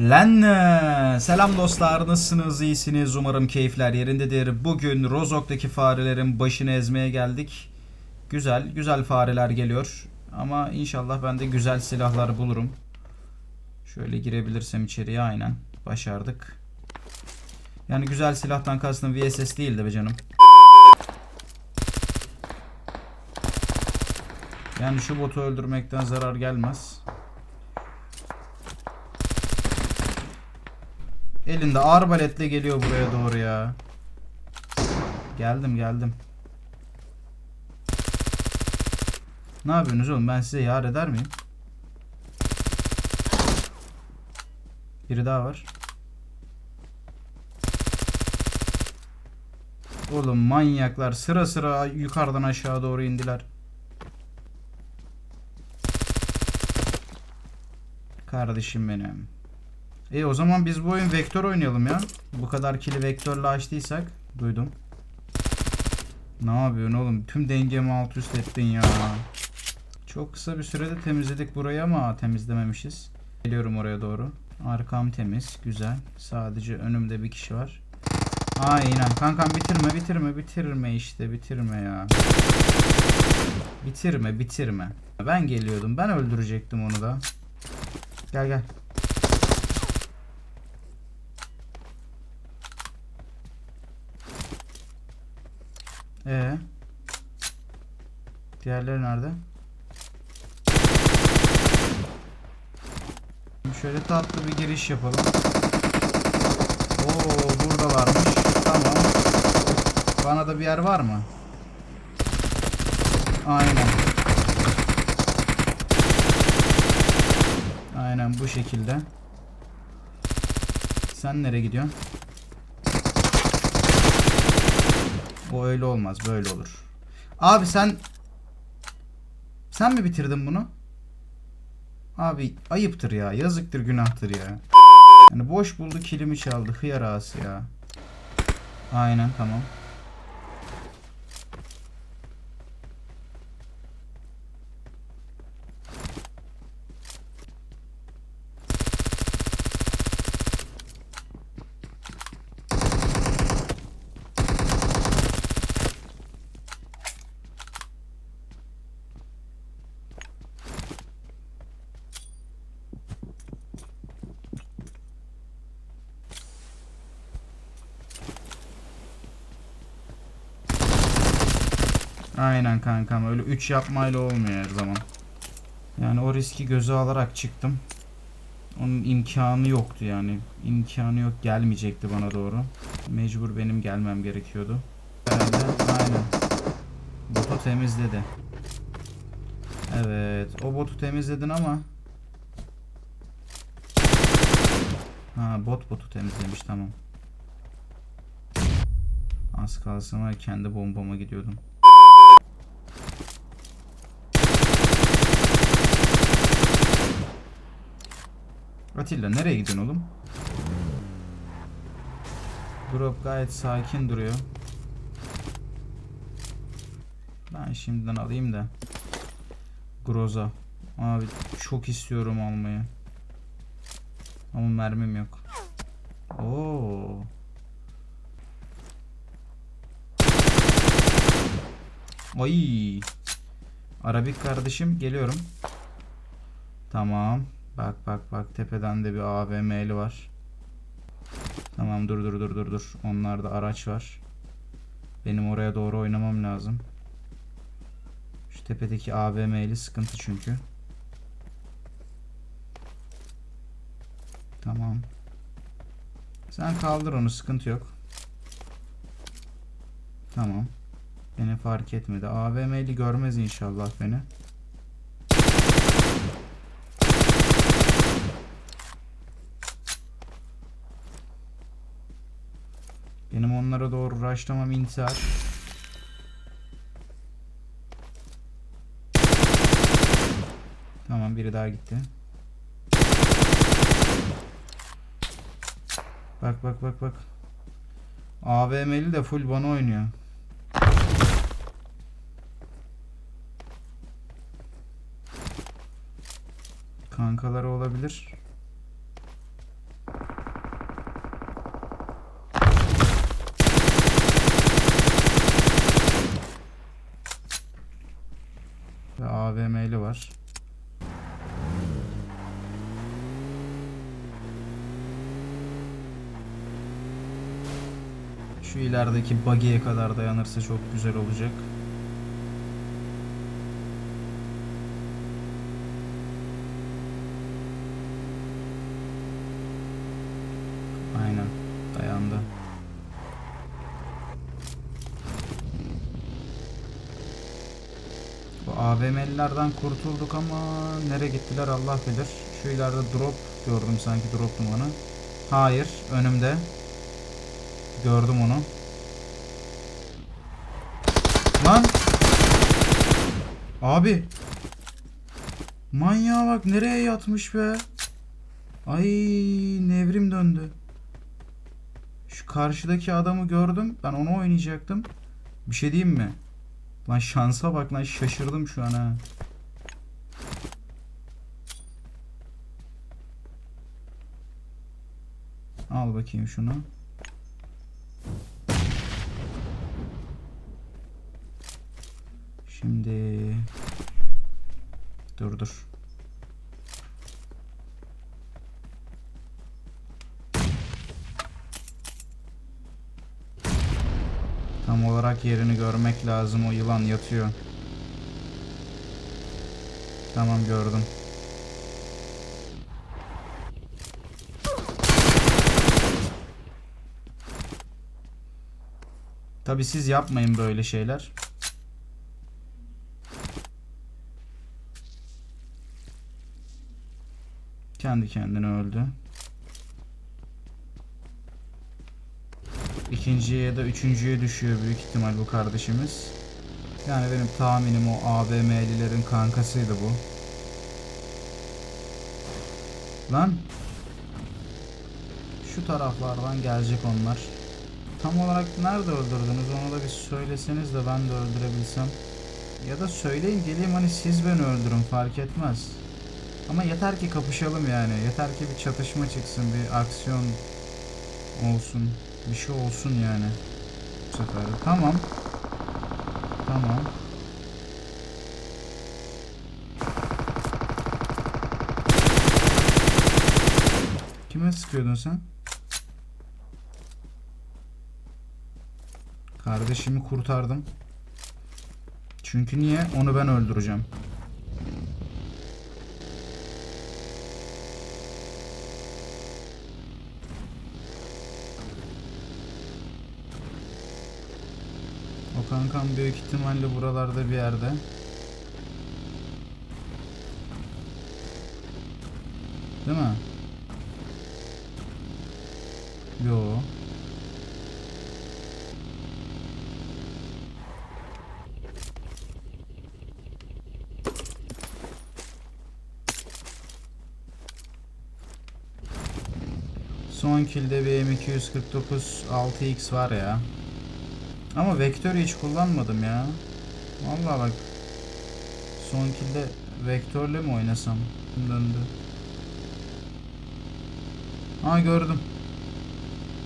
Lan e, selam dostlar nasılsınız iyisiniz umarım keyifler yerindedir. Bugün Rozok'taki farelerin başını ezmeye geldik. Güzel güzel fareler geliyor ama inşallah ben de güzel silahlar bulurum. Şöyle girebilirsem içeriye aynen başardık. Yani güzel silahtan kastım VSS değil de be canım. Yani şu botu öldürmekten zarar gelmez. Elinde arbaletle geliyor buraya doğru ya. Geldim geldim. Ne yapıyorsunuz oğlum? Ben size yar eder miyim? Biri daha var. Oğlum manyaklar sıra sıra yukarıdan aşağı doğru indiler. Kardeşim benim. E o zaman biz bu oyun vektör oynayalım ya. Bu kadar kili vektörle açtıysak. Duydum. Ne yapıyorsun oğlum? Tüm dengemi alt üst ettin ya. Çok kısa bir sürede temizledik burayı ama temizlememişiz. Geliyorum oraya doğru. Arkam temiz. Güzel. Sadece önümde bir kişi var. Aynen. Kankam bitirme bitirme bitirme işte bitirme ya. Bitirme bitirme. Ben geliyordum. Ben öldürecektim onu da. Gel gel. Ee. Diğerleri nerede? Şöyle tatlı bir giriş yapalım. Oo burada varmış. Tamam. Bana da bir yer var mı? Aynen. Aynen bu şekilde. Sen nereye gidiyorsun? O öyle olmaz. Böyle olur. Abi sen sen mi bitirdin bunu? Abi ayıptır ya. Yazıktır günahtır ya. Yani boş buldu kilimi çaldı. Hıyar ağası ya. Aynen tamam. Aynen kankam öyle 3 yapmayla olmuyor her zaman. Yani o riski göze alarak çıktım. Onun imkanı yoktu yani. İmkanı yok gelmeyecekti bana doğru. Mecbur benim gelmem gerekiyordu. Herhalde aynen. Botu temizledi. Evet o botu temizledin ama. Ha bot botu temizlemiş tamam. Az kalsın kendi bombama gidiyordum. Atilla nereye gidiyorsun oğlum? Drop gayet sakin duruyor. Ben şimdiden alayım da. Groza. Abi çok istiyorum almayı. Ama mermim yok. Oo. Ay. Arabik kardeşim geliyorum. Tamam. Bak bak bak tepeden de bir AVM'li var. Tamam dur dur dur dur dur. Onlarda araç var. Benim oraya doğru oynamam lazım. Şu tepedeki AVM'li sıkıntı çünkü. Tamam. Sen kaldır onu sıkıntı yok. Tamam. Beni fark etmedi. AVM'li görmez inşallah beni. Benim onlara doğru rushlamam intihar. Tamam biri daha gitti. Bak bak bak bak. AVM'li de full bana oynuyor. Kankaları olabilir. Var. Şu ilerideki buggy'e kadar dayanırsa çok güzel olacak. Aynen dayandı. Bu AVM'lilerden kurtulduk ama nereye gittiler Allah bilir. Şu ileride drop gördüm sanki drop dumanı. Hayır önümde. Gördüm onu. Lan! Abi! Manyağa bak nereye yatmış be? Ay nevrim döndü. Şu karşıdaki adamı gördüm. Ben onu oynayacaktım. Bir şey diyeyim mi? Lan şansa bak lan şaşırdım şu an ha. Al bakayım şunu. Şimdi dur dur. Tam olarak yerini görmek lazım. O yılan yatıyor. Tamam gördüm. Tabi siz yapmayın böyle şeyler. Kendi kendine öldü. İkinciye ya da üçüncüye düşüyor büyük ihtimal bu kardeşimiz. Yani benim tahminim o AVM'lilerin kankasıydı bu. Lan. Şu taraflardan gelecek onlar. Tam olarak nerede öldürdünüz onu da bir söyleseniz de ben de öldürebilsem. Ya da söyleyin geleyim hani siz beni öldürün fark etmez. Ama yeter ki kapışalım yani. Yeter ki bir çatışma çıksın, bir aksiyon olsun. Bir şey olsun yani. Bu sefer. Tamam. Tamam. Kime sıkıyordun sen? Kardeşimi kurtardım. Çünkü niye? Onu ben öldüreceğim. O kankam büyük ihtimalle buralarda bir yerde. Değil mi? Yo. Son kill'de bir M249 6x var ya. Ama vektör hiç kullanmadım ya. Vallahi bak. Son kill'de vektörle mi oynasam? Döndü. Ha gördüm.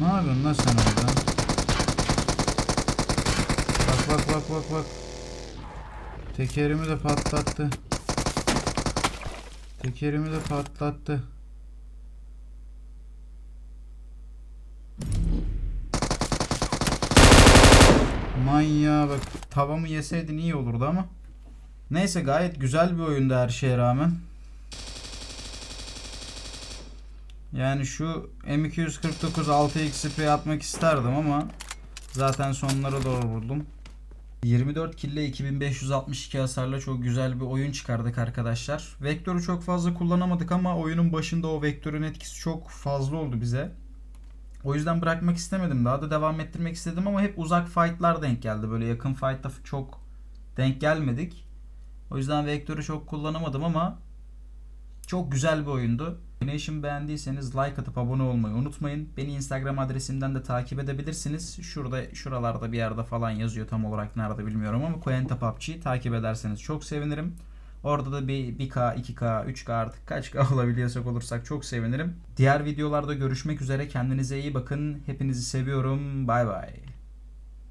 Ne yapıyorsun lan sen orada? Bak bak bak bak bak. Tekerimi de patlattı. Tekerimi de patlattı. Manyağa bak. Tavamı yeseydin iyi olurdu ama. Neyse gayet güzel bir oyundu her şeye rağmen. Yani şu M249 6x sprey atmak isterdim ama zaten sonlara doğru vurdum. 24 kille 2562 hasarla çok güzel bir oyun çıkardık arkadaşlar. Vektörü çok fazla kullanamadık ama oyunun başında o vektörün etkisi çok fazla oldu bize. O yüzden bırakmak istemedim. Daha da devam ettirmek istedim ama hep uzak fightlar denk geldi. Böyle yakın fight'ta çok denk gelmedik. O yüzden vektörü çok kullanamadım ama çok güzel bir oyundu. Animation beğendiyseniz like atıp abone olmayı unutmayın. Beni Instagram adresimden de takip edebilirsiniz. Şurada şuralarda bir yerde falan yazıyor tam olarak nerede bilmiyorum ama Koenta PUBG'yi takip ederseniz çok sevinirim. Orada da bir 1K, 2K, 3K artık kaç K olabiliyorsak olursak çok sevinirim. Diğer videolarda görüşmek üzere. Kendinize iyi bakın. Hepinizi seviyorum. Bay bay.